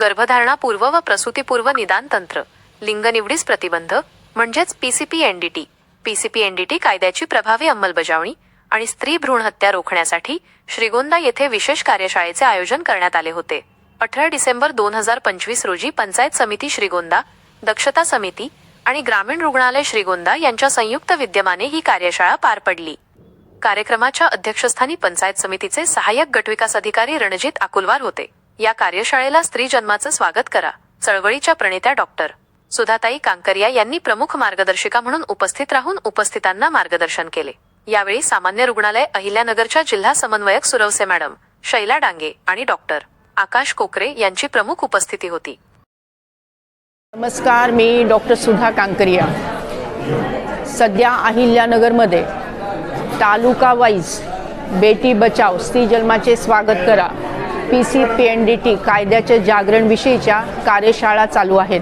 गर्भधारणा पूर्व व प्रसूतीपूर्व निदान तंत्र लिंग निवडीस प्रतिबंध म्हणजेच पीसीपी एनडीटी पीसीपी एनडीटी कायद्याची प्रभावी अंमलबजावणी आणि स्त्री भ्रूण हत्या रोखण्यासाठी श्रीगोंदा येथे विशेष कार्यशाळेचे आयोजन करण्यात आले होते. अठरा डिसेंबर दोन हजार पंचवीस रोजी पंचायत समिती श्रीगोंदा दक्षता समिती आणि ग्रामीण रुग्णालय श्रीगोंदा यांच्या संयुक्त विद्यमाने ही कार्यशाळा पार पडली. कार्यक्रमाच्या अध्यक्षस्थानी पंचायत समितीचे सहाय्यक गटविकास अधिकारी रणजित आकुलवार होते. या कार्यशाळेला स्त्री जन्माचं स्वागत करा. चळवळीच्या प्रणेत्या डॉक्टर सुधाताई कांकरिया यांनी प्रमुख मार्गदर्शिका म्हणून उपस्थित राहून उपस्थितांना मार्गदर्शन केले. यावेळी सामान्य रुग्णालय अहिल्यानगरच्या जिल्हा समन्वयक सुरवसे मॅडम शैला डांगे आणि डॉक्टर आकाश कोकरे यांची प्रमुख उपस्थिती होती. नमस्कार मी डॉक्टर सुधा कांकरिया. सध्या अहिल्यानगरमध्ये तालुका वाईज बेटी बचाव स्त्री जन्माचे स्वागत करा. P C P N D T कायद्याच्या जागरणविषयीच्या कार्यशाळा चालू आहेत.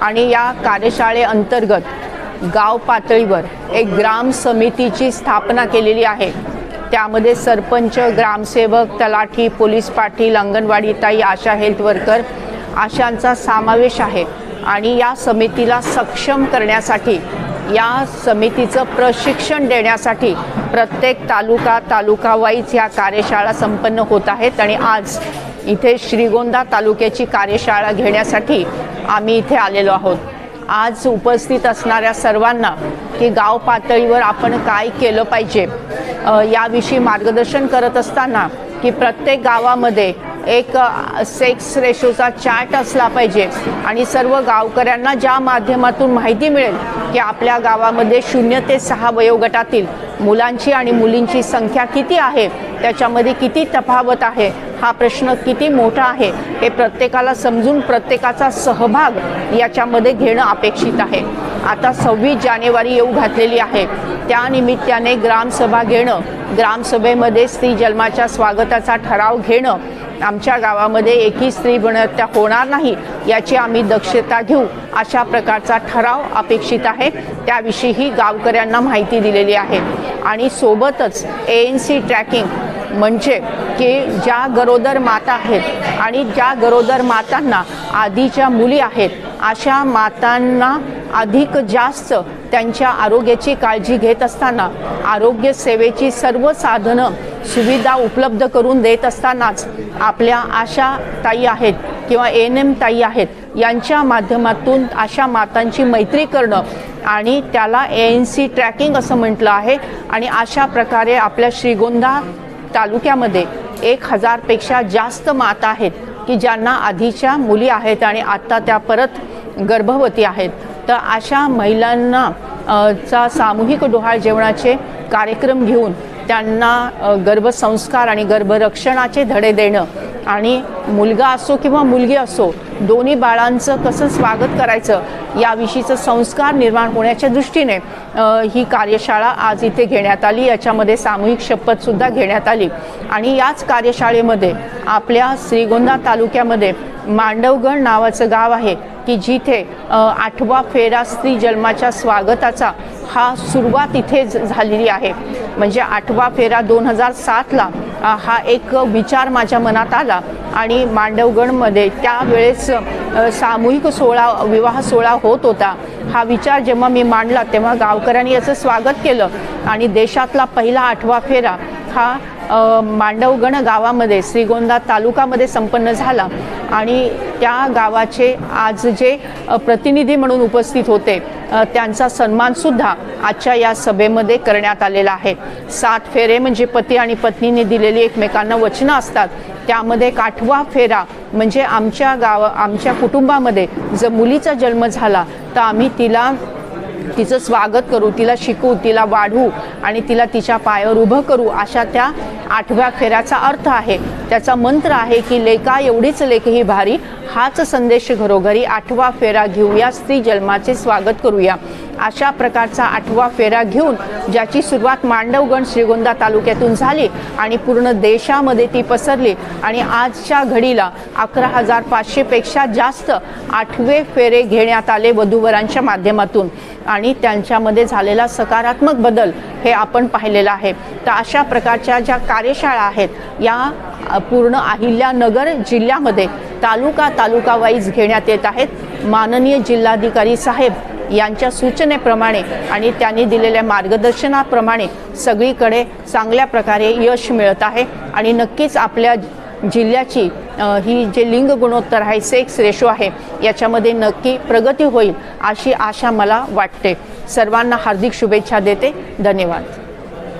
आणि या कार्यशाळेअंतर्गत गाव पातळीवर एक ग्राम समितीची स्थापना केलेली आहे. त्यामध्ये सरपंच ग्रामसेवक तलाठी पोलीस पाटील अंगणवाडी ताई आशा हेल्थ वर्कर अशांचा समावेश आहे. आणि या समितीला सक्षम करण्यासाठी या समितीचं प्रशिक्षण देण्यासाठी प्रत्येक तालुका तालुका वाईज कार्यशाळा संपन्न होत आहेत आणि आज इथे श्रीगोंदा तालुक्याची कार्यशाळा घेण्यासाठी आम्ही इथे आलेलो आहोत. आज उपस्थित असणाऱ्या सर्वांना की गाव पातळीवर आपण काय केलं पाहिजे याविषयी मार्गदर्शन करत असताना की प्रत्येक गावामध्ये एक सेक्स रेशोचा चार्ट असला पाहिजे. आणि सर्व गावकऱ्यांना ज्या माध्यमातून माहिती मिळेल की आपल्या गावामध्ये शून्य ते सहा वयोगटातील मुलांची आणि मुलींची संख्या किती आहे त्याच्यामध्ये किती तफावत आहे हा प्रश्न किती मोठा आहे हे प्रत्येकाला समजून प्रत्येकाचा सहभाग याच्यामध्ये घेणं अपेक्षित आहे. आता सव्वीस जानेवारी येऊ घातलेली आहे. त्यानिमित्ताने ग्रामसभा घेणं ग्रामसभेमध्ये स्त्री जन्माच्या स्वागताचा ठराव घेणं आमच्या गावामध्ये एकही स्त्री हत्या होणार नाही याची आम्ही दक्षता घेऊ अशा प्रकारचा ठराव अपेक्षित आहे. त्याविषयीही गावकऱ्यांना माहिती दिलेली आहे. आणि सोबतच ए एन सी ट्रॅकिंग म्हणजे की ज्या गरोदर माता आहेत आणि ज्या गरोदर मातांना आधीच्या मुली आहेत अशा मातांना अधिक जास्त त्यांच्या आरोग्याची काळजी घेत असताना आरोग्य सेवेची सर्व साधनं सुविधा उपलब्ध करून देत असतानाच आपल्या आशा ताई आहेत किंवा एन एम ताई आहेत यांच्या माध्यमातून अशा मातांची मैत्री करणं आणि त्याला ए एन सी ट्रॅकिंग असं म्हटलं आहे. आणि अशा प्रकारे आपल्या श्रीगोंदा तालुक्यामध्ये एक हजारपेक्षा जास्त माता आहेत की ज्यांना आधीच्या मुली आहेत आणि आत्ता त्या परत गर्भवती आहेत. तर अशा महिलांना चा सामूहिक डोहाळ जेवणाचे कार्यक्रम घेऊन त्यांना गर्भसंस्कार आणि गर्भरक्षणाचे धडे देणं आणि मुलगा असो किंवा मुलगी असो दोन्ही बाळांचं कसं स्वागत करायचं याविषयीचं संस्कार निर्माण होण्याच्या दृष्टीने ही कार्यशाळा आज इथे घेण्यात आली. याच्यामध्ये सामूहिक शपथसुद्धा घेण्यात आली. आणि याच कार्यशाळेमध्ये आपल्या श्रीगोंदा तालुक्यामध्ये मांडवगड नावाचं गाव आहे की जिथे आठवा फेरा स्त्री जन्माच्या स्वागताचा हा सुरुवात इथे झालेली आहे. म्हणजे आठवा फेरा दोन हजार सातला हा एक विचार माझ्या मनात आला. आणि मांडवगडमध्ये त्यावेळेस सामूहिक सोहळा विवाह सोहळा होत होता. हा विचार जेव्हा मी मांडला तेव्हा गावकऱ्यांनी याचं स्वागत केलं. आणि देशातला पहिला आठवा फेरा हा मांडवगण गावामध्ये श्रीगोंदा तालुकामध्ये संपन्न झाला. आणि त्या गावाचे आज जे प्रतिनिधी म्हणून उपस्थित होते त्यांचा सन्मानसुद्धा आजच्या या सभेमध्ये करण्यात आलेला आहे. सात फेरे म्हणजे पती आणि पत्नीने दिलेली एकमेकांना वचनं असतात. त्यामध्ये काठवा फेरा म्हणजे आमच्या गाव आमच्या कुटुंबामध्ये जर मुलीचा जन्म झाला तर आम्ही तिला तिचं स्वागत करू तिला शिकू तिला वाढवू आणि तिला तिच्या पायावर उभं करू अशा त्या आठव्या फेऱ्याचा अर्थ आहे. त्याचा मंत्र आहे की लेका एवढीच लेख ही भारी. हाच संदेश घरोघरी. आठवा फेरा घेऊया. स्त्री जन्माचे स्वागत करूया. अशा प्रकारचा आठवा फेरा घेऊन ज्याची सुरुवात मांडवगण श्रीगोंदा तालुक्यातून झाली आणि पूर्ण देशामध्ये ती पसरली. आणि आजच्या घडीला अकरा हजार पाचशेपेक्षा जास्त आठवे फेरे घेण्यात आले वधूवरांच्या माध्यमातून. आणि त्यांच्यामध्ये झालेला सकारात्मक बदल हे आपण पाहिलेलं आहे. तर अशा प्रकारच्या ज्या कार्यशाळा आहेत या पूर्ण अहिल्यानगर जिल्ह्यामध्ये तालुका तालुका वाईज घेण्यात येत आहेत. माननीय जिल्हाधिकारी साहेब यांच्या सूचनेप्रमाणे आणि त्यांनी दिलेल्या मार्गदर्शनाप्रमाणे सगळीकडे चांगल्या प्रकारे यश मिळत आहे. आणि नक्कीच आपल्या जिल्ह्याची ही जे लिंग गुणोत्तर आहे सेक्स रेशो आहे याच्यामध्ये नक्की प्रगती होईल अशी आशा मला वाटते. सर्वांना हार्दिक शुभेच्छा देते. धन्यवाद.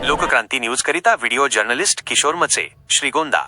लोकक्रांती न्यूज करिता व्हिडिओ जर्नलिस्ट किशोर मचे श्रीगोंदा.